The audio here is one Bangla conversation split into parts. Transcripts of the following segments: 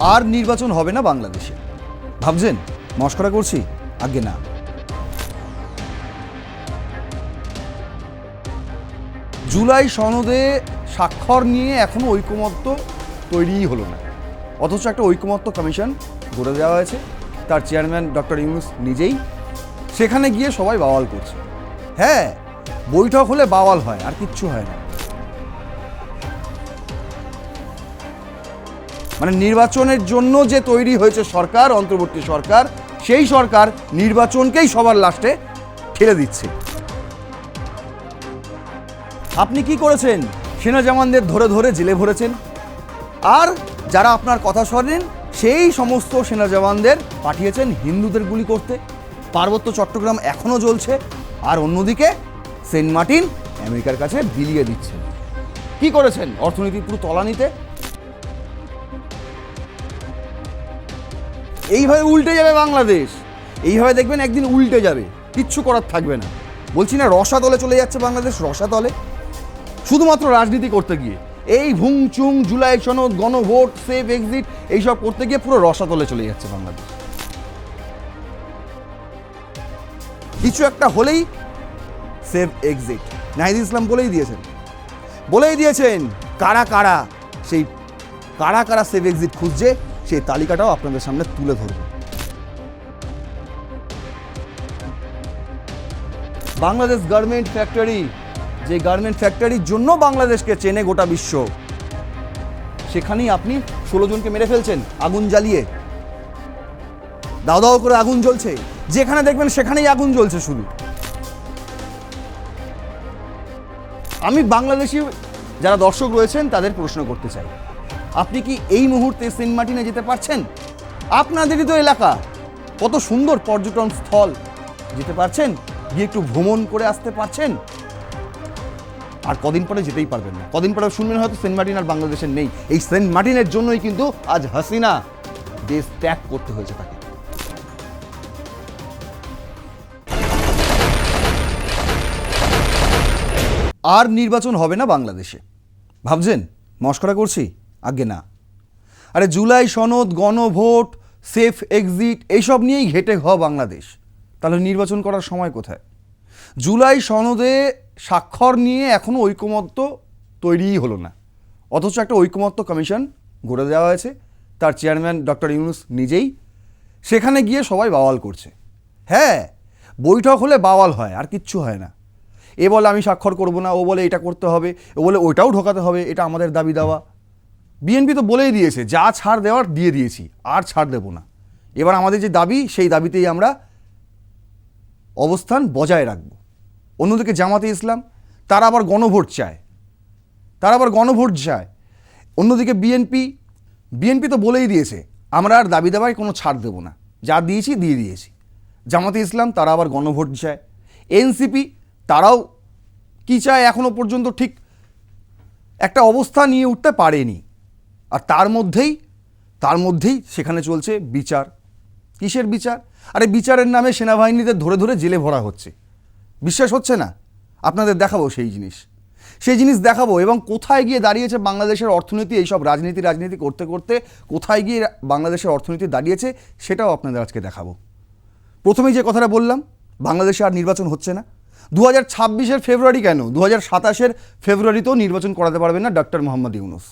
আর নির্বাচন হবে না বাংলাদেশে। ভাবছেন? মস্করা করছি? আগে না। জুলাই সনদে স্বাক্ষর নিয়ে এখনও ঐকমত্য তৈরিই হলো না। অথচ একটা ঐকমত্য কমিশন গড়ে দেওয়া হয়েছে। তার চেয়ারম্যান ডক্টর ইউনুস নিজেই। সেখানে গিয়ে সবাই বাওয়াল করছে। হ্যাঁ বৈঠক হলে বাওয়াল হয়, আর কিচ্ছু হয় না। মানে নির্বাচনের জন্য যে তৈরি হয়েছে সরকার, অন্তর্বর্তী সরকার, সেই সরকার নির্বাচনকেই সবার লাস্টে ঠেলে দিচ্ছে। আপনি কি করেছেন? সেনা জওয়ানদের ধরে ধরে জেলে ভরেছেন। আর যারা আপনার কথা শোনেন, সেই সমস্ত সেনা জওয়ানদের পাঠিয়েছেন হিন্দুদের গুলি করতে। পার্বত্য চট্টগ্রাম এখনও জ্বলছে। আর অন্যদিকে সেন্ট মার্টিন আমেরিকার কাছে বিলিয়ে দিচ্ছেন। কি করেছেন? অর্থনীতি পুরো তলানিতে। এইভাবে উল্টে যাবে বাংলাদেশ। এইভাবে দেখবেন একদিন উল্টে যাবে। কিচ্ছু করার থাকবে না। বলছি না রসাতলে চলে যাচ্ছে বাংলাদেশ রসাতলে শুধুমাত্র রাজনীতি করতে গিয়ে। এই ভুংচুং জুলাই সনদ, গণভোট, সেফ এক্সিট, এইসব করতে গিয়ে পুরো রসাতলে চলে যাচ্ছে বাংলাদেশ। কিছু একটা হলেই সেফ এক্সিট। নাহিদ ইসলাম বলেই দিয়েছেন। বলেই দিয়েছেন, কারা কারা সেই, কারা কারা সেফ এক্সিট খুঁজছে? সেই তালিকাটাও আপনাদের সামনে তুলে ধরব। বাংলাদেশ গার্মেন্ট ফ্যাক্টরি, যে গার্মেন্ট ফ্যাক্টরির জন্য বাংলাদেশকে চেনে গোটা বিশ্ব, সেখানেই আপনি ষোলো জনকে মেরে ফেলছেন, আগুন জ্বালিয়ে। দাও দাও করে আগুন জ্বলছে, যেখানে দেখবেন সেখানেই আগুন জ্বলছে শুধু। আমি বাংলাদেশি যারা দর্শক রয়েছেন, তাদের প্রশ্ন করতে চাই। আপনি কি এই মুহূর্তে সেন্ট মার্টিনে যেতে পারছেন? আপনাদেরই তো এলাকা। কত সুন্দর পর্যটন স্থল। যেতে পারছেন? গিয়ে একটু ভ্রমণ করে আসতে পারছেন? আর কদিন পরে যেতেই পারবেন না। কদিন পরে শুনবেন হয়তো সেন্ট মার্টিন আর বাংলাদেশের নেই। এই সেন্ট মার্টিনের জন্যই কিন্তু আজ হাসিনা দেশ ত্যাগ করতে হয়েছে তাকে। আর নির্বাচন হবে না বাংলাদেশে। ভাবছেন? মস্করা করছি? আগে না। আরে জুলাই সনদ, গণভোট, সেফ এক্সিট এইসব নিয়েই ঘেটে হ বাংলাদেশ। তাহলে নির্বাচন করার সময় কোথায়? জুলাই সনদে স্বাক্ষর নিয়ে এখনও ঐকমত্য তৈরিই হলো না। অথচ একটা ঐকমত্য কমিশন গড়ে দেওয়া হয়েছে, তার চেয়ারম্যান ডক্টর ইউনুস নিজেই। সেখানে গিয়ে সবাই বাওয়াল করছে। হ্যাঁ বৈঠক হলে বাওয়াল হয়, আর কিচ্ছু হয় না। এ বলে আমি স্বাক্ষর করব না, ও বলে এটা করতে হবে, ও বলে ওইটাও ঢোকাতে হবে, এটা আমাদের দাবি দেওয়া। বিএনপি তো বলেই দিয়েছে, যা ছাড় দেওয়ার দিয়ে দিয়েছি, আর ছাড় দেব না। এবার আমাদের যে দাবি, সেই দাবিতেই আমরা অবস্থান বজায় রাখব। অন্যদিকে জামাতে ইসলাম, তারা আবার গণভোট চায়। তারা আবার গণভোট চায়। অন্যদিকে বিএনপি বিএনপি তো বলেই দিয়েছে, আমরা আর দাবি দেওয়ায় কোনো ছাড় দেব না। যা দিয়েছি, দিয়ে দিয়েছি। জামাতে ইসলাম, তারা আবার গণভোট চায়। এনসিপি তারাও কি চায় এখনও পর্যন্ত ঠিক একটা অবস্থা নিয়ে উঠতে পারেনি। আর তার মধ্যেই তার মধ্যেই সেখানে চলছে বিচার। কিসের বিচার? আরে বিচারের নামে সেনাবাহিনীদের ধরে ধরে জেলে ভরা হচ্ছে। বিশ্বাস হচ্ছে না? আপনাদের দেখাবো সেই জিনিস। সেই জিনিস দেখাবো এবং কোথায় গিয়ে দাঁড়িয়েছে বাংলাদেশের অর্থনীতি এইসব রাজনীতি রাজনীতি করতে করতে কোথায় গিয়ে বাংলাদেশের অর্থনীতি দাঁড়িয়েছে সেটাও আপনাদের আজকে দেখাবো। প্রথমেই যে কথাটা বললাম, বাংলাদেশে আর নির্বাচন হচ্ছে না। দু হাজার ছাব্বিশের ফেব্রুয়ারি কেন? দু হাজার সাতাশের ফেব্রুয়ারিতেও নির্বাচন করাতে পারবেন না ডক্টর মোহাম্মদ ইউনুস।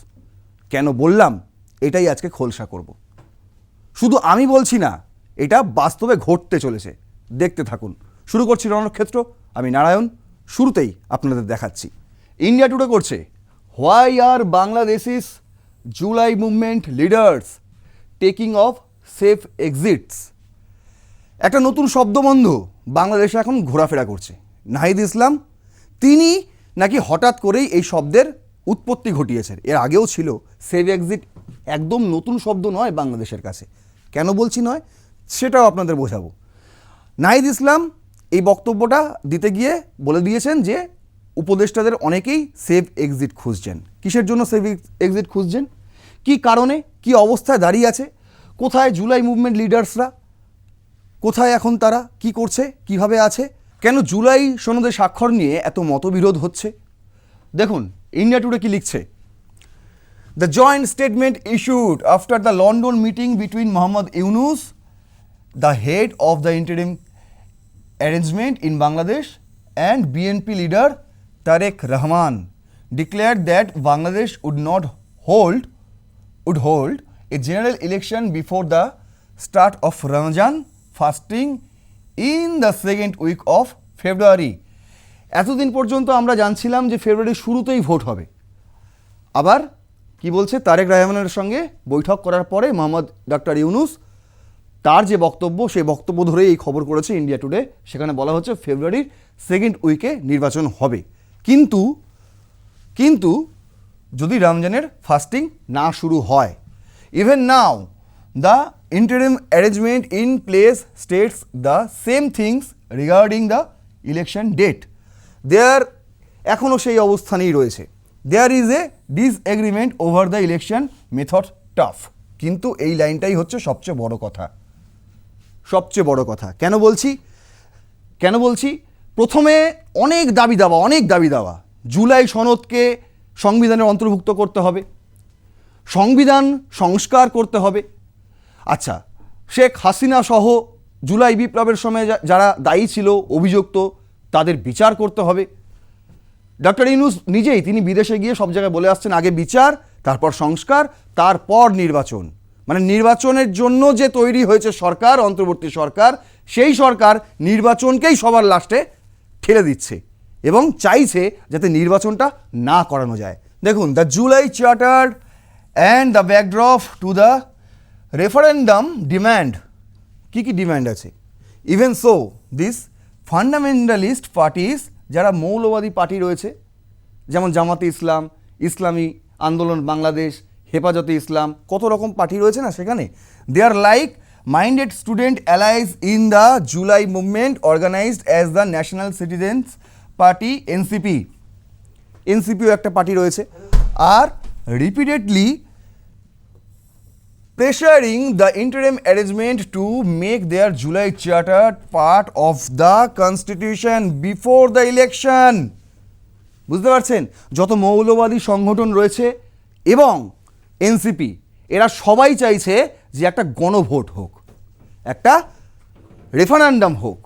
কেন বললাম? এটাই আজকে খোলসা করব। শুধু আমি বলছি না, এটা বাস্তবে ঘটতে চলেছে। দেখতে থাকুন। শুরু করছি রণক্ষেত্র। আমি নারায়ণ। শুরুতেই আপনাদের দেখাচ্ছি। ইন্ডিয়া টুডে করছে, why are Bangladeshis July movement leaders taking off safe exits. একটা নতুন শব্দবন্ধ বাংলাদেশে এখন ঘোরাফেরা করছে। নাহিদ ইসলাম, তিনি নাকি হঠাৎ করেই এই শব্দের উৎপত্তি ঘটিয়েছেন। এর আগেও ছিল সেভ এক্সিট একদম নতুন শব্দ নয় বাংলাদেশের কাছে। কেন বলছি নয়? সেটাও আপনাদের বোঝাবো। নাহিদ ইসলাম এই বক্তব্যটা দিতে গিয়ে বলে দিয়েছেন যে, উপদেষ্টাদের অনেকেই সেভ এক্সিট খুঁজছেন। কিসের জন্য সেভ এক্সিট খুঁজছেন? কি কারণে? কি অবস্থায় দাঁড়িয়ে আছে? কোথায় জুলাই মুভমেন্ট লিডার্সরা কোথায় এখন তারা? কি করছে? কীভাবে আছে? কেন জুলাই সনদে স্বাক্ষর নিয়ে এত মতবিরোধ হচ্ছে? দেখুন ইন্ডিয়া টুডে কি লিখছে? The joint statement issued after the London meeting between Mohammad Yunus the head of the interim arrangement in Bangladesh and BNP leader Tarek Rahman declare that Bangladesh would not hold would hold a general election before the start of Ramzan fasting in the second week of February এতদিন পর্যন্ত আমরা জানছিলাম যে ফেব্রুয়ারির শুরুতেই ভোট হবে। আবার কি বলছে? তারেক রহমানের সঙ্গে বৈঠক করার পরে মোহাম্মদ ডক্টর ইউনুস তার যে বক্তব্য, সেই বক্তব্য ধরেই এই খবর করেছে ইন্ডিয়া টুডে। সেখানে বলা হচ্ছে ফেব্রুয়ারির সেকেন্ড উইকে নির্বাচন হবে। কিন্তু কিন্তু যদি রমজানের ফাস্টিং না শুরু হয় even now the interim arrangement in place states the same things regarding the election date there এখনও সেই অবস্থানেই রয়েছে। There is a disagreement over the election method tough কিন্তু এই লাইনটাই হচ্ছে সবচেয়ে বড় কথা। সবচেয়ে বড় কথা। কেন বলছি? কেন বলছি? প্রথমে অনেক দাবি দাওয়া, অনেক দাবি দাওয়া। জুলাই সনদকে সংবিধানের অন্তর্ভুক্ত করতে হবে। সংবিধান সংস্কার করতে হবে। আচ্ছা শেখ হাসিনা সহ জুলাই বিপ্লবের সময় যারা দায়ী ছিল, অভিযুক্ত তাদের বিচার করতে হবে। ডক্টর ইনুস নিজেই তিনি বিদেশে গিয়ে সব জায়গায় বলে আসছেন, আগে বিচার, তারপর সংস্কার, তারপর নির্বাচন। মানে নির্বাচনের জন্য যে তৈরি হয়েছে সরকার, অন্তর্বর্তী সরকার, সেই সরকার নির্বাচনকেই সবার লাস্টে ঠেলে দিচ্ছে এবং চাইছে যাতে নির্বাচনটা না করানো যায়। দেখুন, the July charter and the backdrop to the referendum demand. কী কী ডিম্যান্ড আছে? Even so this fundamentalist parties যারা মৌলবাদী পার্টি রয়েছে, যেমন জামাতে ইসলাম, ইসলামী আন্দোলন, বাংলাদেশ, হেফাজতে ইসলাম, কত রকম পার্টি রয়েছে না সেখানে? They are like minded student allies in the July movement organised as the National Citizens Party NCP এনসিপিও একটা পার্টি রয়েছে। Are repeatedly pressuring the interim arrangement to make their July charter part of the constitution before the election. বুঝতে পারছেন? যত মৌলবাদী সংগঠন রয়েছে এবং এনসিপি, এরা সবাই চাইছে যে একটা গণভোট হোক, একটা রেফারেন্ডাম হোক,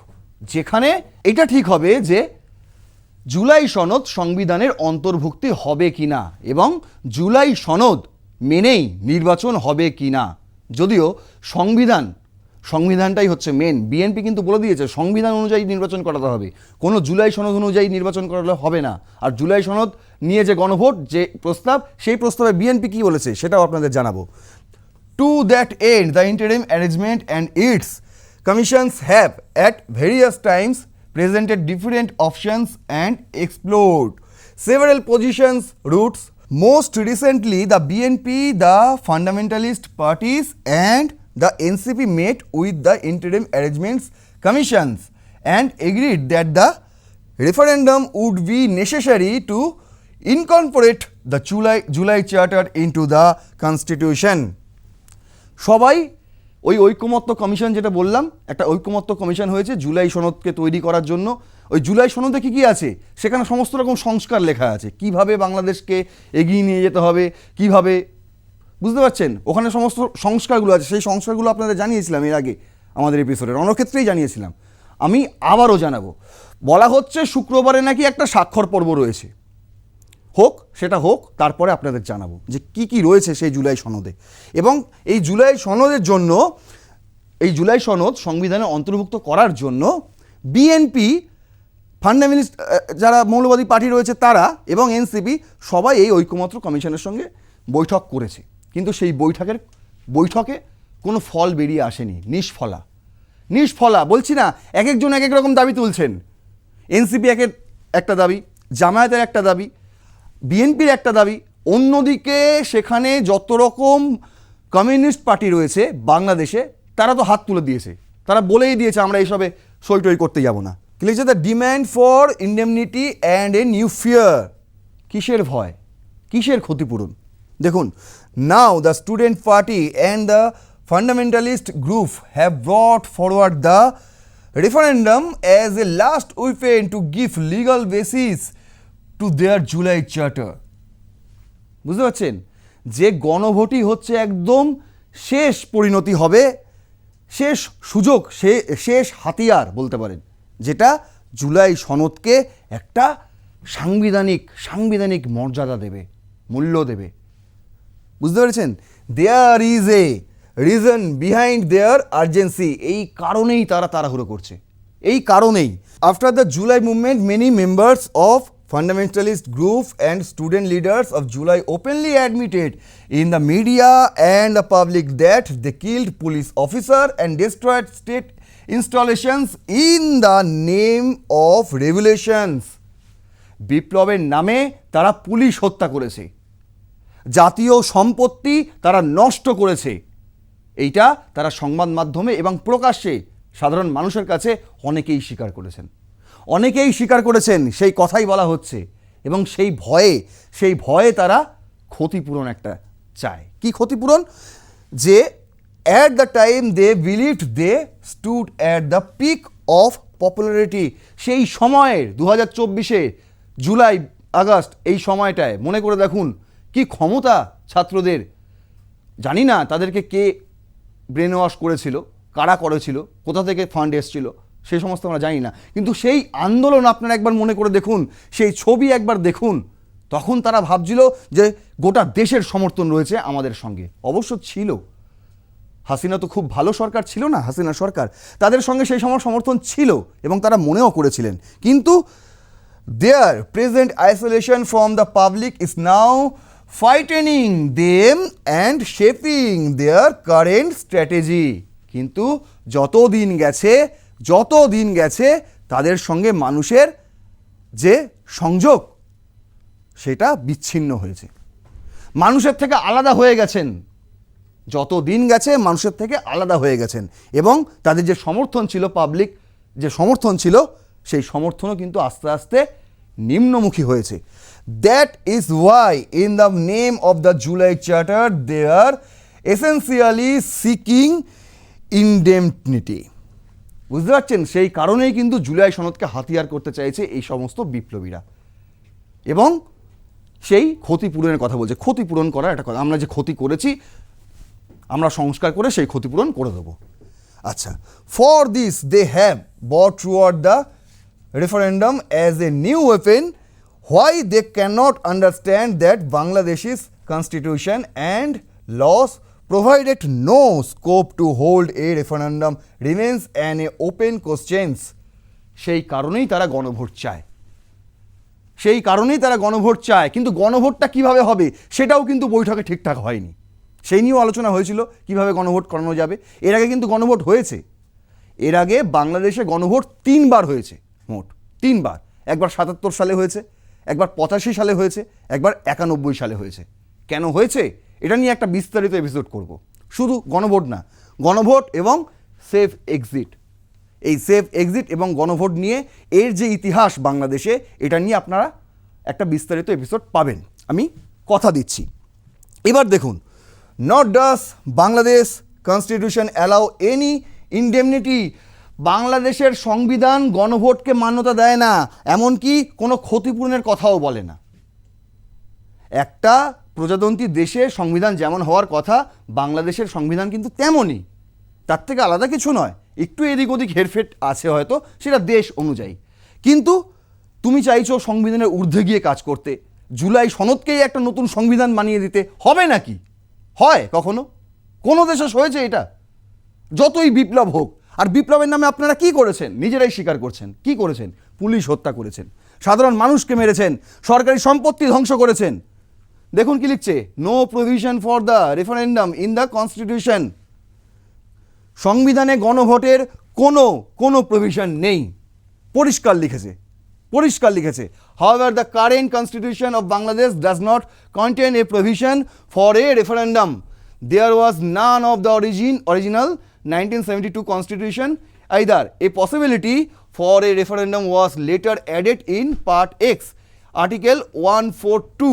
যেখানে এটা ঠিক হবে যে জুলাই সনদ সংবিধানের অন্তর্ভুক্তি হবে কিনা এবং জুলাই সনদ মেনেই নির্বাচন হবে কি না। যদিও সংবিধান, সংবিধানটাই হচ্ছে মেন বিএনপি কিন্তু বলে দিয়েছে, সংবিধান অনুযায়ী নির্বাচন করাতে হবে। কোনো জুলাই সনদ অনুযায়ী নির্বাচন করালে হবে না। আর জুলাই সনদ নিয়ে যে গণভোট, যে প্রস্তাব, সেই প্রস্তাবে বিএনপি কী বলেছে সেটাও আপনাদের জানাব। To that end the interim arrangement and its commissions have at various times presented different options and explored several positions, routes. Most recently, the BNP, the fundamentalist parties, and the NCP met with the interim arrangements commissions and agreed that the referendum would be necessary to incorporate the July, July Charter into the Constitution. সবাই ওই ঐকমত্য কমিশন যেটা বললাম একটা ঐকমত্য কমিশন হয়েছে জুলাই সনদকে তৈরি করার জন্য ওই জুলাই সনদে কী কী আছে? সেখানে সমস্ত রকম সংস্কার লেখা আছে। কীভাবে বাংলাদেশকে এগিয়ে নিয়ে যেতে হবে? কীভাবে? বুঝতে পারছেন? ওখানে সমস্ত সংস্কারগুলো আছে। সেই সংস্কারগুলো আপনাদের জানিয়েছিলাম এর আগে আমাদের এপিসোডে অনক্ষেত্রেই জানিয়েছিলাম। আমি আবারও জানাব। বলা হচ্ছে শুক্রবারে নাকি একটা স্বাক্ষর পর্ব রয়েছে। হোক, সেটা হোক, তারপরে আপনাদের জানাব যে কি কি রয়েছে সেই জুলাই সনদে। এবং এই জুলাই সনদের জন্য, এই জুলাই সনদ সংবিধানে অন্তর্ভুক্ত করার জন্য বিএনপি ফান্ডামেন্টালিস্ট যারা মৌলবাদী পার্টি রয়েছে তারা এবং এনসিপি সবাই এই ঐক্যমত্র কমিশনের সঙ্গে বৈঠক করেছে। কিন্তু সেই বৈঠকের, বৈঠকে কোনো ফল বেরিয়ে আসেনি, নিষ্ফলা। নিষ্ফলা, বলছি না এক একজন এক এক রকম দাবি তুলছেন। এনসিপি একের একটা দাবি, জামায়াতের একটা দাবি, বিএনপির একটা দাবি, অন্যদিকে সেখানে যত রকম কমিউনিস্ট পার্টি রয়েছে বাংলাদেশে, তারা তো হাত তুলে দিয়েছে। তারা বলেই দিয়েছে, আমরা এইসবে সই টই করতে যাব না। কি the demand for indemnity and a new fear কিসের ভয়? কিসের ক্ষতিপূরণ? দেখুন now the student party and the fundamentalist group have brought forward the referendum as a last weapon to give legal basis to their July charter বুঝতে পারছেন? যে গণভোটই হচ্ছে একদম শেষ পরিণতি হবে, শেষ সুযোগ, সে, শেষ হাতিয়ার বলতে পারেন। যেটা জুলাই সনদকে একটা সাংবিধানিক সাংবিধানিক মর্যাদা দেবে, মূল্য দেবে। বুঝতে পেরেছেন? There is a reason behind their urgency এই কারণেই তারা তাড়াহুড়ো করছে। এই কারণেই। After the July movement many members of fundamentalist group and student leaders of July openly admitted in the media and the public that they killed police officer and destroyed state installations in the name of regulations বিপ্লবের নামে তারা পুলিশ হত্যা করেছে। জাতীয় সম্পত্তি তারা নষ্ট করেছে। এইটা তারা সংবাদ মাধ্যমে এবং প্রকাশ্যে সাধারণ মানুষের কাছে অনেকেই স্বীকার করেছেন। অনেকেই স্বীকার করেছেন সেই কথাই বলা হচ্ছে এবং সেই ভয়ে সেই ভয়ে তারা ক্ষতিপূরণ একটা চায়। কি ক্ষতিপূরণ? যে at the time they believed they stood at the peak of popularity সেই সময়ের দু হাজার চব্বিশে জুলাই, আগস্ট, এই সময়টায় মনে করে দেখুন কি ক্ষমতা ছাত্রদের। জানি না তাদেরকে কে ব্রেন ওয়াশ করেছিল, কারা করেছিল, কোথা থেকে ফান্ড এসছিল, সেই সমস্ত আমরা জানি না। কিন্তু সেই আন্দোলন আপনারা একবার মনে করে দেখুন, সেই ছবি একবার দেখুন, তখন তারা ভাবছিল যে গোটা দেশের সমর্থন রয়েছে আমাদের সঙ্গে। অবশ্য ছিল। হাসিনা তো খুব ভালো সরকার ছিল না, হাসিনা সরকার। তাদের সঙ্গে সেই সময় সমর্থন ছিল এবং তারা মনেও করেছিলেন। কিন্তু their present isolation from the public is now frightening them and shaping their current strategy কিন্তু যত দিন গেছে যত দিন গেছে, তাদের সঙ্গে মানুষের যে সংযোগ, সেটা বিচ্ছিন্ন হয়েছে। মানুষের থেকে আলাদা হয়ে গেছেন। যত দিন গেছে মানুষের থেকে আলাদা হয়ে গেছেন এবং তাদের যে সমর্থন ছিল পাবলিক যে সমর্থন ছিল, সেই সমর্থনও কিন্তু আস্তে আস্তে নিম্নমুখী হয়েছে। That is why in the name of the July charter they are essentially seeking indemnity বুঝতে পারছেন? সেই কারণেই কিন্তু জুলাই সনদকে হাতিয়ার করতে চাইছে এই সমস্ত বিপ্লবীরা। এবং সেই ক্ষতিপূরণের কথা বলছে। ক্ষতিপূরণ করা একটা কথা। আমরা যে ক্ষতি করেছি আমরা সংস্কার করে সেই ক্ষতিপূরণ করে দেবো। আচ্ছা for this they have brought toward the referendum as a new weapon why they cannot understand that Bangladesh's constitution and laws provided no scope to hold a referendum remains an open questions সেই কারণেই তারা গণভোট চায়। সেই কারণেই তারা গণভোট চায়, কিন্তু গণভোটটা কীভাবে হবে সেটাও কিন্তু বৈঠকে ঠিকঠাক হয়নি। সেই নিয়েও আলোচনা হয়েছিল কীভাবে গণভোট করানো যাবে। এর আগে কিন্তু গণভোট হয়েছে। এর আগে বাংলাদেশে গণভোট তিনবার হয়েছে মোট, তিনবার। একবার সাতাত্তর সালে হয়েছে, একবার পঁচাশি সালে হয়েছে, একবার একানব্বই সালে হয়েছে। কেন হয়েছে? এটা নিয়ে একটা বিস্তারিত এপিসোড করব। শুধু গণভোট না, গণভোট এবং সেফ এক্সিট এই সেফ এক্সিট এবং গণভোট নিয়ে এর যে ইতিহাস বাংলাদেশে, এটা নিয়ে আপনারা একটা বিস্তারিত এপিসোড পাবেন। আমি কথা দিচ্ছি। এবার দেখুন not does Bangladesh constitution allow any indemnity বাংলাদেশের সংবিধান গণভোটকে মান্যতা দেয় না, এমনকি কোনো ক্ষতিপূরণের কথাও বলে না। একটা প্রজাতন্ত্রী দেশে সংবিধান যেমন হওয়ার কথা, বাংলাদেশের সংবিধান কিন্তু তেমনই। তার থেকে আলাদা কিছু নয়, একটু এদিক ওদিক হেরফেট আছে হয়তো, সেটা দেশ অনুযায়ী। কিন্তু তুমি চাইছো সংবিধানের ঊর্ধ্বে গিয়ে কাজ করতে, জুলাই সনদকেই একটা নতুন সংবিধান বানিয়ে দিতে, হবে নাকি? হয় কখনো? কোনো দেশে হয়েছে এটা? যতই বিপ্লব হোক, আর বিপ্লবের নামে আপনারা কি করেছেন? নিজেরাই স্বীকার করছেন। কি করেছেন? পুলিশ হত্যা করেছেন। সাধারণ মানুষকে মেরেছেন। সরকারি সম্পত্তি ধ্বংস করেছেন। দেখুন কি লিখছে no provision for the referendum in the constitution সংবিধানে গণভোটের কোনো কোনো প্রভিশন নেই। পরিষ্কার লিখেছে। পরিষ্কার লিখেছে how are the current constitution of Bangladesh does not contain a provision for a referendum there was none of the origin original nineteen seventy two constitution either a possibility for a referendum was later added in part X article one four two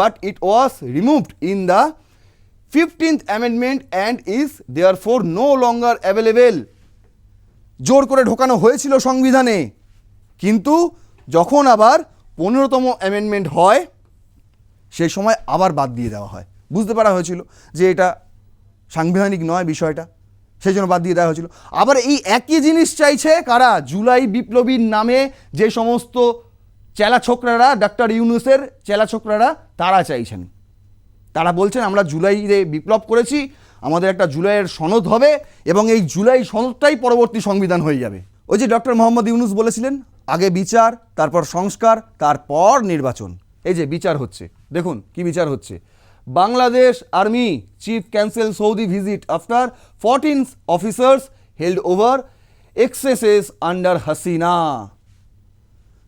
but it was removed in the fifteenth amendment and is therefore no longer available জোর করে ঢোকানো হয়েছিল সংবিধানে, কিন্তু যখন আবার পনেরোতম অ্যামেন্ডমেন্ট হয়, সেই সময় আবার বাদ দিয়ে দেওয়া হয়। বুঝতে পারা হয়েছিল যে এটা সাংবিধানিক নয় বিষয়টা, সেই জন্য বাদ দিয়ে দেওয়া হয়েছিল। আবার এই একই জিনিস চাইছে কারা? জুলাই বিপ্লবীর নামে যে সমস্ত চেলা ছোকরারা, ডাক্তার ইউনুসের চেলা ছোকরারা, তারা চাইছেন। তারা বলছেন, আমরা জুলাইয়ে বিপ্লব করেছি, আমাদের একটা জুলাইয়ের সনদ হবে এবং এই জুলাই সনদটাই পরবর্তী সংবিধান হয়ে যাবে। ওই যে ডক্টর মোহাম্মদ ইউনুস বলেছিলেন, আগে বিচার, তারপর সংস্কার, তারপর নির্বাচন। এই যে বিচার হচ্ছে। দেখুন কি বিচার হচ্ছে। Bangladesh army chief cancel Saudi visit after fourteen officers held over excesses under Hasina.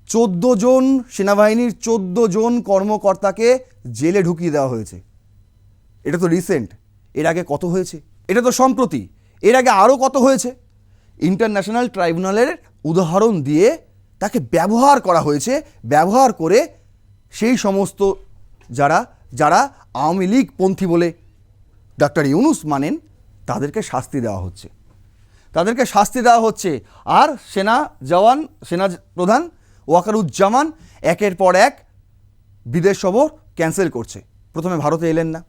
চোদ্দ জন সেনাবাহিনীর চোদ্দ জন কর্মকর্তাকে জেলে ঢুকিয়ে দেওয়া হয়েছে। এটা তো রিসেন্ট এর আগে কত হয়েছে? এটা তো সম্প্রতি। এর আগে আরও কত হয়েছে? ইন্টারন্যাশনাল ট্রাইব্যুনালের উদাহরণ দিয়ে তাকে ব্যবহার করা হয়েছে। ব্যবহার করে সেই সমস্ত যারা যারা আওয়ামী লীগ পন্থী বলে ডাক্তার ইউনুস মানেন, তাদেরকে শাস্তি দেওয়া হচ্ছে। তাদেরকে শাস্তি দেওয়া হচ্ছে। আর সেনা জওয়ান, সেনা প্রধান ওয়াকারুজ্জামান একের পর এক বিদেশ সফর ক্যান্সেল করছে। প্রথমে ভারতে এলেন না।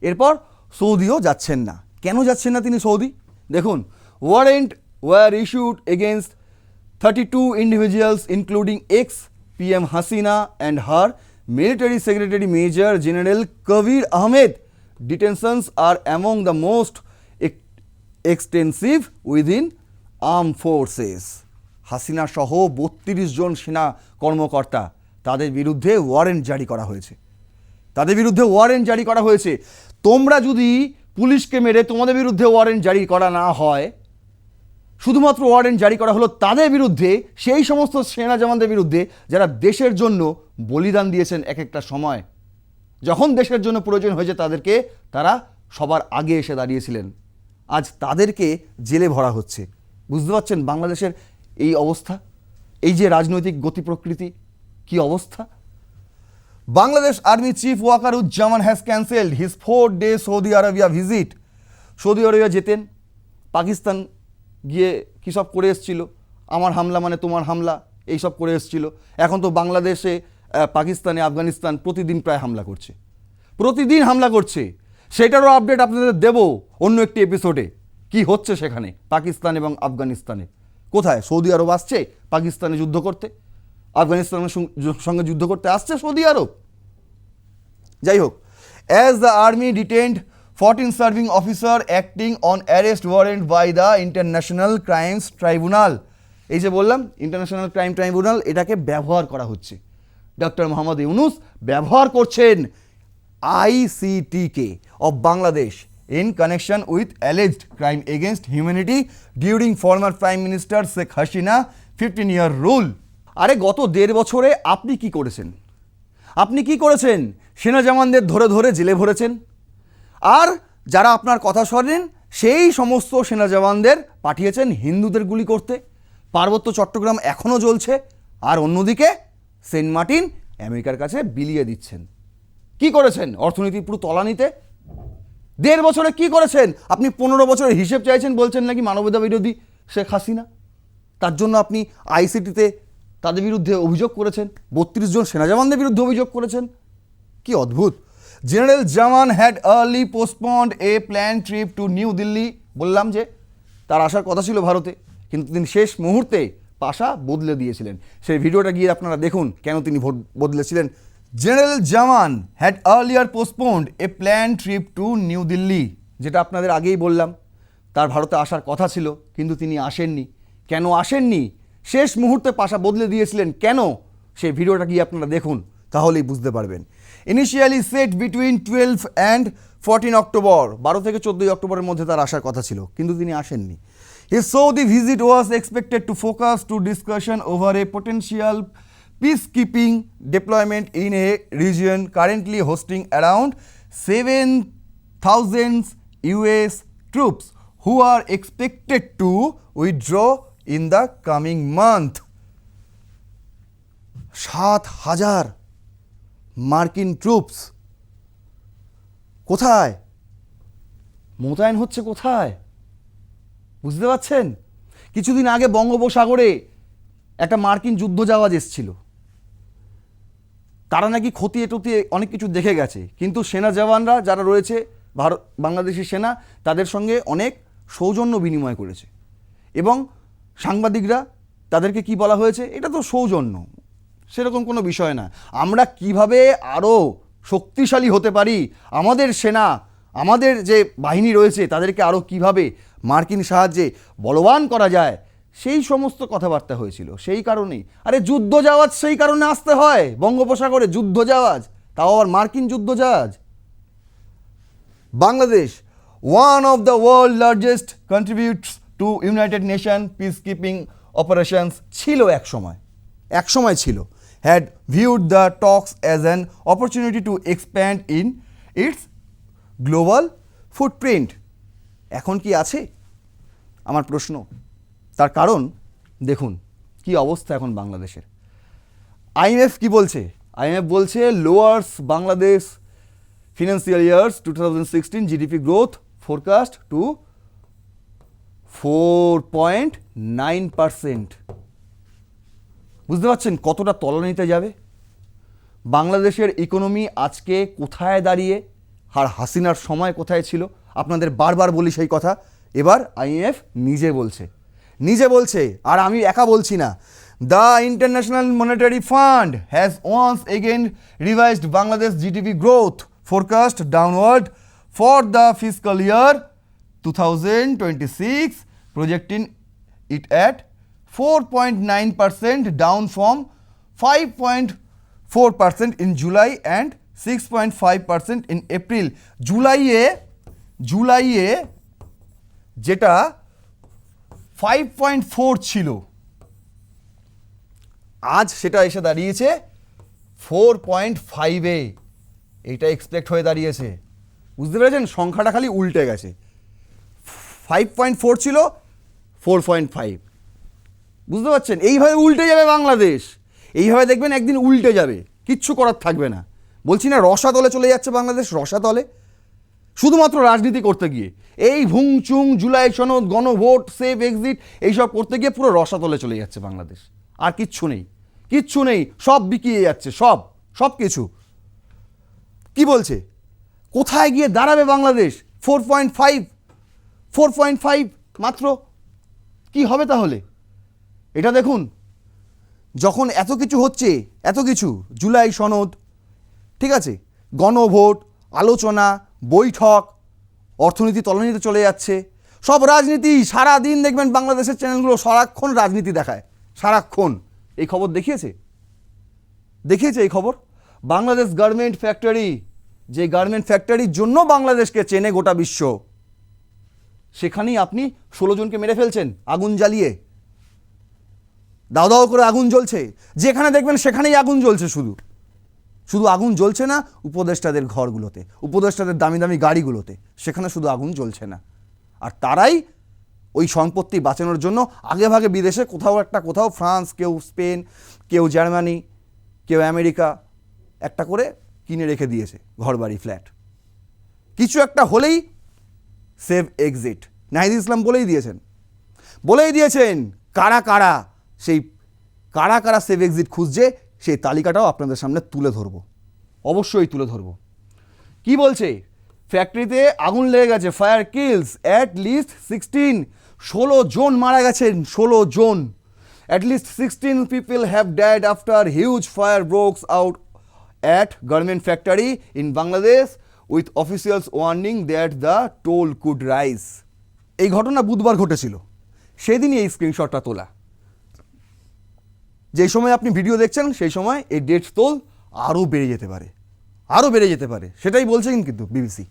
এরপর সৌদিও যাচ্ছেন না। কেন যাচ্ছেন না তিনি সৌদি? দেখুন, warrant thirty two individuals including ex P M Hasina and her military secretary major general Kabir Ahmed detentions are among the most extensive within arm forces Hasina সহ বত্রিশ জন সেনা কর্মকর্তা তাদের বিরুদ্ধে ওয়ারেন্ট জারি করা হয়েছে। তাদের বিরুদ্ধে ওয়ারেন্ট জারি করা হয়েছে। তোমরা যদি পুলিশকে মেরে তোমাদের বিরুদ্ধে ওয়ারেন্ট জারি করা না হয় শুধুমাত্র ওয়ারেন্ট জারি করা হলো তাদের বিরুদ্ধে, সেই সমস্ত সেনা জওয়ানদের বিরুদ্ধে যারা দেশের জন্য বলিদান দিয়েছেন এক একটা সময়। যখন দেশের জন্য প্রয়োজন হয়েছে তাদেরকে, তারা সবার আগে এসে দাঁড়িয়েছিলেন। আজ তাদেরকে জেলে ভরা হচ্ছে। বুঝতে পারছেন বাংলাদেশের এই অবস্থা? এই যে রাজনৈতিক গতি প্রকৃতি, কি অবস্থা? Bangladesh army chief Waqaruzzaman has cancelled his four day Saudi Arabia visit. Saudi Arabia যেতেন, পাকিস্তান গিয়ে কী সব করে এসছিল? আমার হামলা মানে তোমার হামলা, এই সব করে এসছিল। এখন তো বাংলাদেশে পাকিস্তানে, আফগানিস্তান প্রতিদিন প্রায় হামলা করছে। প্রতিদিন হামলা করছে। সেটারও আপডেট আপনাদের দেব অন্য একটি এপিসোডে কি হচ্ছে সেখানে? পাকিস্তান এবং আফগানিস্তানে। কোথায়? সৌদি আরব আসছে পাকিস্তানে যুদ্ধ করতে? আফগানিস্তানের সঙ্গে যুদ্ধ করতে আসছে সৌদি আরব? যাই হোক as the army detained fourteen serving officer acting on arrest warrant by the International Crimes Tribunal. এই যে বললাম, ইন্টারন্যাশনাল ক্রাইম ট্রাইব্যুনাল, এটাকে ব্যবহার করা হচ্ছে। ডক্টর মোহাম্মদ ইউনুস ব্যবহার করছেন আইসিটিকে of Bangladesh in connection with alleged crime against humanity during former prime minister Sheikh Hasina fifteen year rule আরে, গত দেড় বছরে আপনি কি করেছেন? আপনি কি করেছেন? সেনা জওয়ানদের ধরে ধরে জেলে ভরেছেন? আর যারা আপনার কথা শোনেন, সেই সমস্ত সেনা জওয়ানদের পাঠিয়েছেন হিন্দুদের গুলি করতে। পার্বত্য চট্টগ্রাম এখনও জ্বলছে, আর অন্যদিকে সেন্ট মার্টিন আমেরিকার কাছে বিলিয়ে দিচ্ছেন। কি করেছেন অর্থনীতি পুরো তলানিতে? দেড় বছরে কি করেছেন? আপনি পনেরো বছরের হিসেব চাইছেন, বলছেন নাকি মানবতা বিরোধী শেখ হাসিনা? তার জন্য আপনি আইসিটিতে তাদের বিরুদ্ধে অভিযোগ করেছেন, বত্রিশ জন সেনা জওয়ানদের বিরুদ্ধে অভিযোগ করেছেন। কি অদ্ভুত! General Zaman had early postponed a plan trip to New Delhi বললাম যে, তার আসার কথা ছিল ভারতে, কিন্তু তিনি শেষ মুহূর্তে পাশা বদলে দিয়েছিলেন। সেই ভিডিওটা গিয়ে আপনারা দেখুন কেন তিনি vote- বদলেছিলেন। General Zaman had earlier postponed a plan trip to New Delhi যেটা আপনাদের আগেই বললাম। তার ভারতে আসার কথা ছিল, কিন্তু তিনি আসেননি। কেন আসেননি? শেষ মুহূর্তে পাশা বদলে দিয়েছিলেন কেন? সেই ভিডিওটা গিয়ে আপনারা দেখুন। তাহলেই বুঝতে পারবেন। Initially set between twelve and fourteen October বারো থেকে চোদ্দোই অক্টোবরের মধ্যে তার আসার কথা ছিল, কিন্তু তিনি আসেননি। Also the visit was expected to focus to discussion over a potential peace keeping deployment in a region currently hosting around seven thousands US troops who are expected to withdraw in the coming month সাত হাজার মার্কিন ট্রুপস। কোথায়? মোতায়েন হচ্ছে কোথায়? বুঝতে পারছেন? কিছুদিন আগে বঙ্গোপসাগরে একটা মার্কিন যুদ্ধ জাহাজ এসছিল। তারা নাকি খতিয়ে টতিয়ে অনেক কিছু দেখে গেছে। কিন্তু সেনা জওয়ানরা যারা রয়েছে, ভারত বাংলাদেশি সেনা, তাদের সঙ্গে অনেক সৌজন্য বিনিময় করেছে। এবং সাংবাদিকরা তাদেরকে কি বলা হয়েছে? এটা তো সৌজন্য। সেরকম কোনো বিষয় না। আমরা কীভাবে আরও শক্তিশালী হতে পারি? আমাদের সেনা, আমাদের যে বাহিনী রয়েছে, তাদেরকে আরও কীভাবে মার্কিন সাহায্যে বলবান করা যায়? সেই সমস্ত কথাবার্তা হয়েছিল। সেই কারণেই। আরে, যুদ্ধ জাহাজ সেই কারণে আসতে হয়। বঙ্গোপসাগরে যুদ্ধ জাহাজ, তাও আবার মার্কিন যুদ্ধ জাহাজ। Bangladesh one of the world largest contributes to United Nation peace keeping operations ছিল এক সময়। এক সময় ছিল। Had viewed the talks as an opportunity to expand in its global footprint এখন কি আছে? আমার প্রশ্ন। তার কারণ, দেখুন, কি অবস্থা এখন বাংলাদেশের। আইএমএফ কি বলছে? আইএমএফ বলছে lowers Bangladesh financial years two thousand sixteen GDP growth forecast to four point nine percent বুঝতে পারছেন কতটা তলানিতে যাবে? বাংলাদেশের ইকোনমি আজকে কোথায় দাঁড়িয়ে? আর হাসিনার সময় কোথায় ছিল? আপনাদের বারবার বলি সেই কথা। এবার আইএফ নিজে বলছে। নিজে বলছে, আর আমি একা বলছি না। The international monetary fund has once again revised Bangladesh GDP growth forecast downward for the physical year two thousand twenty six projecting it at 4.9% down from 5.4% in July and 6.5% in April. জুলাইয়ে জুলাইয়ে যেটা 5.4 ছিল, আজ সেটা এসে দাঁড়িয়েছে ফোর পয়েন্ট ফাইভে এইটা এক্সপেক্ট হয়ে দাঁড়িয়েছে। বুঝতে পেরেছেন? সংখ্যাটা খালি উল্টে গেছে। ফাইভ পয়েন্ট ফোর ছিল ফোর পয়েন্ট ফাইভ বুঝতে পারছেন? এইভাবে উল্টে যাবে বাংলাদেশ। এইভাবে দেখবেন একদিন উল্টে যাবে। কিচ্ছু করার থাকবে না। বলছি না রসাতলে চলে যাচ্ছে বাংলাদেশ রসাতলে শুধুমাত্র রাজনীতি করতে গিয়ে। এই ভুংচুং, জুলাই সনদ, গণভোট, সেফ এক্সিট, এইসব করতে গিয়ে পুরো রসাতলে চলে যাচ্ছে বাংলাদেশ। আর কিচ্ছু নেই। কিচ্ছু নেই। সব বিকিয়ে যাচ্ছে, সব। সব কিছু। কি বলছে? কোথায় গিয়ে দাঁড়াবে Bangladesh? Four point five four point five মাত্র? কি হবে তাহলে? এটা দেখুন, যখন এত কিছু হচ্ছে, এত কিছু, জুলাই সনদ, ঠিক আছে? গণভোট, আলোচনা, বৈঠক, অর্থনীতি তলানিতে চলে যাচ্ছে, সব রাজনীতি সারা দিন দেখবেন বাংলাদেশের চ্যানেলগুলো সারাক্ষণ রাজনীতি দেখায়, সারাক্ষণ। এই খবর দেখিয়েছে? দেখিয়েছে এই খবর? বাংলাদেশ গার্মেন্ট ফ্যাক্টরি, যে গার্মেন্ট ফ্যাক্টরির জন্য বাংলাদেশকে চেনে গোটা বিশ্ব, সেখানেই আপনি ষোলো জনকে মেরে ফেলছেন, আগুন জ্বালিয়ে। দাও দাও করে আগুন জ্বলছে। যেখানে দেখবেন সেখানেই আগুন জ্বলছে শুধু। শুধু আগুন জ্বলছে না উপদেষ্টাদের ঘরগুলোতে, উপদেষ্টাদের দামি দামি গাড়িগুলোতে, সেখানে শুধু আগুন জ্বলছে না। আর তারাই ওই সম্পত্তি বাঁচানোর জন্য আগে ভাগে বিদেশে কোথাও একটা কোথাও ফ্রান্স, কেউ স্পেন, কেউ জার্মানি, কেউ আমেরিকা একটা করে কিনে রেখে দিয়েছে ঘরবাড়ি, ফ্ল্যাট। কিছু একটা হলেই সেভ, এক্সিট। নাহিদ ইসলাম বলেই দিয়েছেন। বলেই দিয়েছেন, কারা কারা? সেই কারা কারা সেভ এক্সিট খুঁজছে, সেই তালিকাটাও আপনাদের সামনে তুলে ধরবো। অবশ্যই তুলে ধরবো। কি বলছে? ফ্যাক্টরিতে আগুন লেগে গেছে fire kills at least sixteen ষোলো জন মারা গেছেন, ষোলো জন। At least sixteen people have died after huge fire breaks out at garment factory in Bangladesh with officials warning that the toll could rise এই ঘটনা বুধবার ঘটেছিল। সেদিনই এই স্ক্রিনশটটা তোলা। যেই সময় আপনি ভিডিও দেখছেন, সেই সময় এই ডেট তোল আরও বেড়ে যেতে পারে। আরও বেড়ে যেতে পারে। সেটাই বলছেন কিন্তু বিবিসি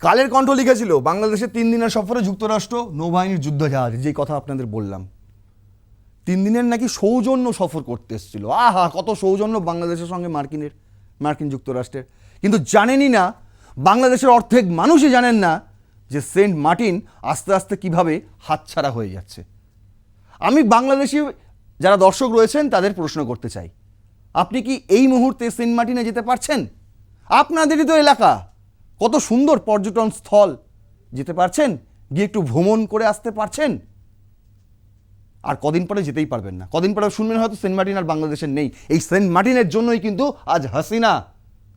কালের কণ্ঠ লিখেছিল, বাংলাদেশের তিন দিনের সফরে যুক্তরাষ্ট্র নৌবাহিনীর যুদ্ধজাহাজ যেই কথা আপনাদের বললাম। তিন দিনের নাকি সৌজন্য সফর করতে এসেছিল। আহা, কত সৌজন্য বাংলাদেশের সঙ্গে মার্কিনের, মার্কিন যুক্তরাষ্ট্রের। কিন্তু জানেনই না, বাংলাদেশের অর্ধেক মানুষই জানেন না যে সেন্ট মার্টিন আস্তে আস্তে কীভাবে হাতছাড়া হয়ে যাচ্ছে। আমি বাংলাদেশি যারা দর্শক রয়েছেন, তাদের প্রশ্ন করতে চাই। আপনি কি এই মুহূর্তে সেন্ট মার্টিনে যেতে পারছেন? আপনাদেরই তো এলাকা, কত সুন্দর পর্যটন স্থল, যেতে পারছেন? গিয়ে একটু ভ্রমণ করে আসতে পারছেন? আর কদিন পরে যেতেই পারবেন না। কদিন পরে শুনবেন হয়তো সেন্ট মার্টিন আর বাংলাদেশের নেই। এই সেন্ট মার্টিনের জন্যই কিন্তু আজ হাসিনা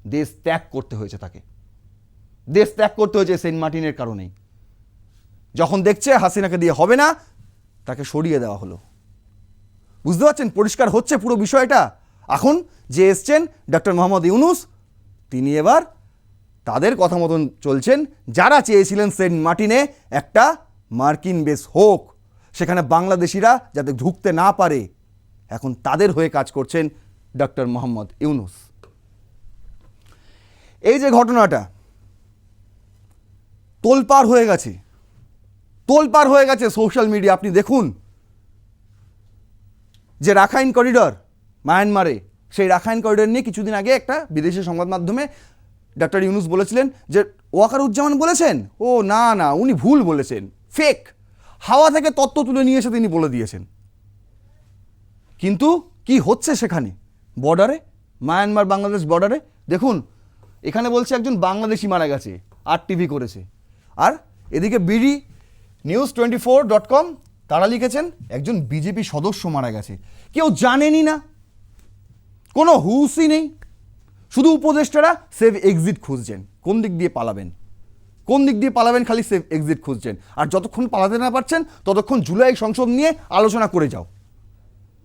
দেশ ত্যাগ করতে হয়েছে তাকে। দেশ ত্যাগ করতে হয়েছে সেন্ট মার্টিনের কারণেই। যখন দেখছে হাসিনাকে দিয়ে হবে না, তাকে সরিয়ে দেওয়া হলো। বুঝতে পারছেন? পরিষ্কার হচ্ছে পুরো বিষয়টা? এখন যে এসছেন ডক্টর মোহাম্মদ ইউনুস, তিনি এবার তাদের কথা মতন চলছেন। যারা চেয়েছিলেন সেন্ট মার্টিনে, একটা মার্কিন বেস হোক, সেখানে বাংলাদেশিরা যাতে ঢুকতে না পারে, এখন তাদের হয়ে কাজ করছেন ডক্টর মোহাম্মদ ইউনুস। এই যে ঘটনাটা তোলপার হয়ে গেছে। তোলপার হয়ে গেছে সোশ্যাল মিডিয়া আপনি দেখুন। যে রাখাইন করিডর, মায়ানমারে, সেই রাখাইন করিডর নিয়ে কিছুদিন আগে একটা বিদেশি সংবাদ মাধ্যমে ডক্টর ইউনুস বলেছিলেন যে ওয়াকারুজ্জামান বলেছেন? ও, না না, উনি ভুল বলেছেন। ফেক। হাওয়া থেকে তত্ত্ব তুলে নিয়ে এসে তিনি বলে দিয়েছেন। কিন্তু কি হচ্ছে সেখানে? বর্ডারে? মায়ানমার বাংলাদেশ বর্ডারে? দেখুন, এখানে বলছে একজন বাংলাদেশি মারা গেছে আর টিভি করেছে। আর এদিকে BD news twenty four dot com তারা লিখেছেন, একজন বিজেপি সদস্য মারা গেছে। কেউ জানেনই না। কোনো হুসই নেই। শুধু উপদেষ্টারা সেভ এক্সিট খুঁজছেন, কোন দিক দিয়ে পালাবেন? কোন দিক দিয়ে পালাবেন খালি সেভ এক্সিট খুঁজছেন? আর যতক্ষণ পালাতে না পারছেন, ততক্ষণ জুলাই সংসদ নিয়ে আলোচনা করে যাও।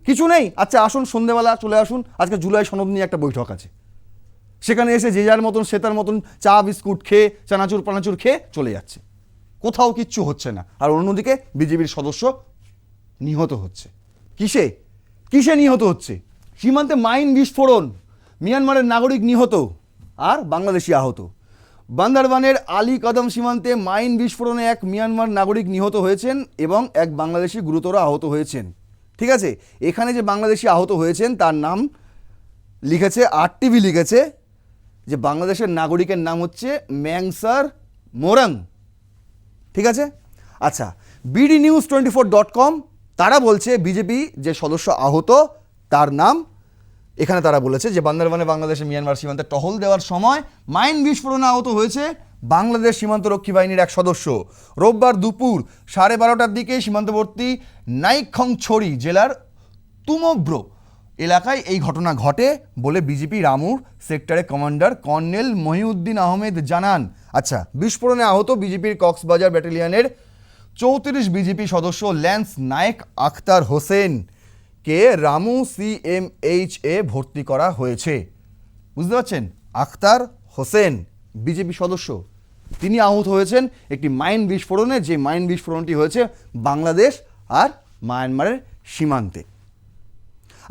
কিছু নেই। আচ্ছা আসুন, সন্ধেবেলা চলে আসুন। আজকে জুলাই সনদ নিয়ে একটা বৈঠক আছে। সেখানে এসে যে যার মতন, সে তার মতন চা, বিস্কুট খেয়ে চানাচুর পানাচুর খেয়ে চলে যাচ্ছে। কোথাও কিচ্ছু হচ্ছে না। আর অন্যদিকে বিজেপির সদস্য নিহত হচ্ছে। কিসে? কিসে নিহত হচ্ছে? সীমান্তে মাইন বিস্ফোরণ। মিয়ানমারের নাগরিক নিহত আর বাংলাদেশি আহত। বান্দারবানের আলী কদম সীমান্তে মাইন বিস্ফোরণে এক মিয়ানমার নাগরিক নিহত হয়েছেন এবং এক বাংলাদেশি গুরুতর আহত হয়েছেন। ঠিক আছে? এখানে যে বাংলাদেশি আহত হয়েছেন, তার নাম লিখেছে আর টিভি লিখেছে যে বাংলাদেশের নাগরিকের নাম হচ্ছে ম্যাংসার মোরাং। ঠিক আছে? আচ্ছা BD news twenty four dot com তারা বলছে বিজেপি যে সদস্য আহত, তার নাম, এখানে তারা বলেছে যে বান্দারবানে বাংলাদেশে মিয়ানমার সীমান্তে টহল দেওয়ার সময় মাইন বিস্ফোরণে আহত হয়েছে বাংলাদেশ সীমান্তরক্ষী বাহিনীর এক সদস্য। রোববার দুপুর সাড়ে বারোটার দিকে সীমান্তবর্তী নাইখংছড়ি জেলার তুমব্র এলাকায় এই ঘটনা ঘটে বলে বিজেপি রামুর সেক্টরে কমান্ডার কর্নেল মহিউদ্দিন আহমেদ জানান। আচ্ছা বিস্ফোরণে আহত বিজেপির কক্সবাজার ব্যাটালিয়নের চৌত্রিশ বিজেপি সদস্য ল্যান্স নায়েক আখতার হোসেন কে রামু সিএমএইচ এ ভর্তি করা হয়েছে। বুঝতে পারছেন? আখতার হোসেন বিজেপি সদস্য। তিনি আহত হয়েছেন একটি মাইন বিস্ফোরণে, যে মাইন বিস্ফোরণটি হয়েছে বাংলাদেশ আর মায়ানমারের সীমান্তে।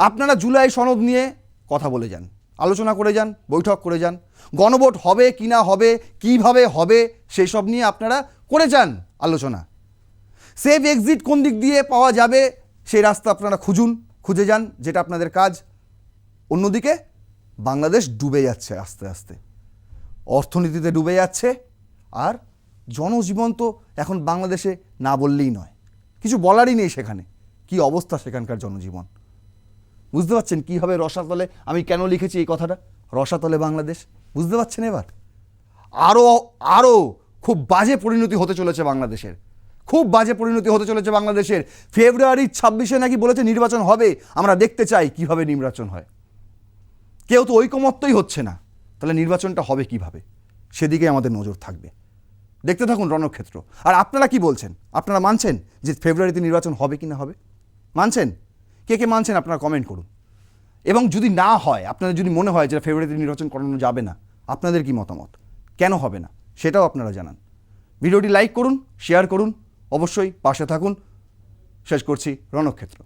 আপনারা জুলাই সনদ নিয়ে কথা বলে যান, আলোচনা করে যান, বৈঠক করে যান, গণভোট হবে কি না হবে, কীভাবে হবে সেই সব নিয়ে আপনারা করে যান আলোচনা। সেভ এক্সিট কোন দিক দিয়ে পাওয়া যাবে, সেই রাস্তা আপনারা খুঁজুন, খুঁজে যান, যেটা আপনাদের কাজ। অন্যদিকে, বাংলাদেশ ডুবে যাচ্ছে আস্তে আস্তে। অর্থনীতিতে ডুবে যাচ্ছে, আর জনজীবন তো এখন বাংলাদেশে না বললেই নয়। কিছু বলারই নেই সেখানে, কি অবস্থা সেখানকার জনজীবন। বুঝতে পারছেন কীভাবে রসাতলে? আমি কেন লিখেছি এই কথাটা? রসাতলে বাংলাদেশ? বুঝতে পারছেন এবার? আরও আরও খুব বাজে পরিণতি হতে চলেছে বাংলাদেশের। খুব বাজে পরিণতি হতে চলেছে বাংলাদেশের। ফেব্রুয়ারির ছাব্বিশে নাকি বলেছে নির্বাচন হবে। আমরা দেখতে চাই কীভাবে নির্বাচন হয়। কেউ তো ঐকমত্যই হচ্ছে না। তাহলে নির্বাচনটা হবে কীভাবে? সেদিকে আমাদের নজর থাকবে। দেখতে থাকুন রণক্ষেত্র। আর আপনারা কি বলছেন? আপনারা মানছেন যে ফেব্রুয়ারিতে নির্বাচন হবে কি না হবে? মানছেন? কে কে মানছেন আপনারা কমেন্ট করুন। এবং যদি না হয়, আপনাদের যদি মনে হয় যে ফেব্রুয়ারিতে নির্বাচন করানো যাবে না, আপনাদের কি মতামত? কেন হবে না? সেটাও আপনারা জানান। ভিডিওটি লাইক করুন শেয়ার করুন, অবশ্যই পাশে থাকুন। শেষ করছি রণক্ষেত্র।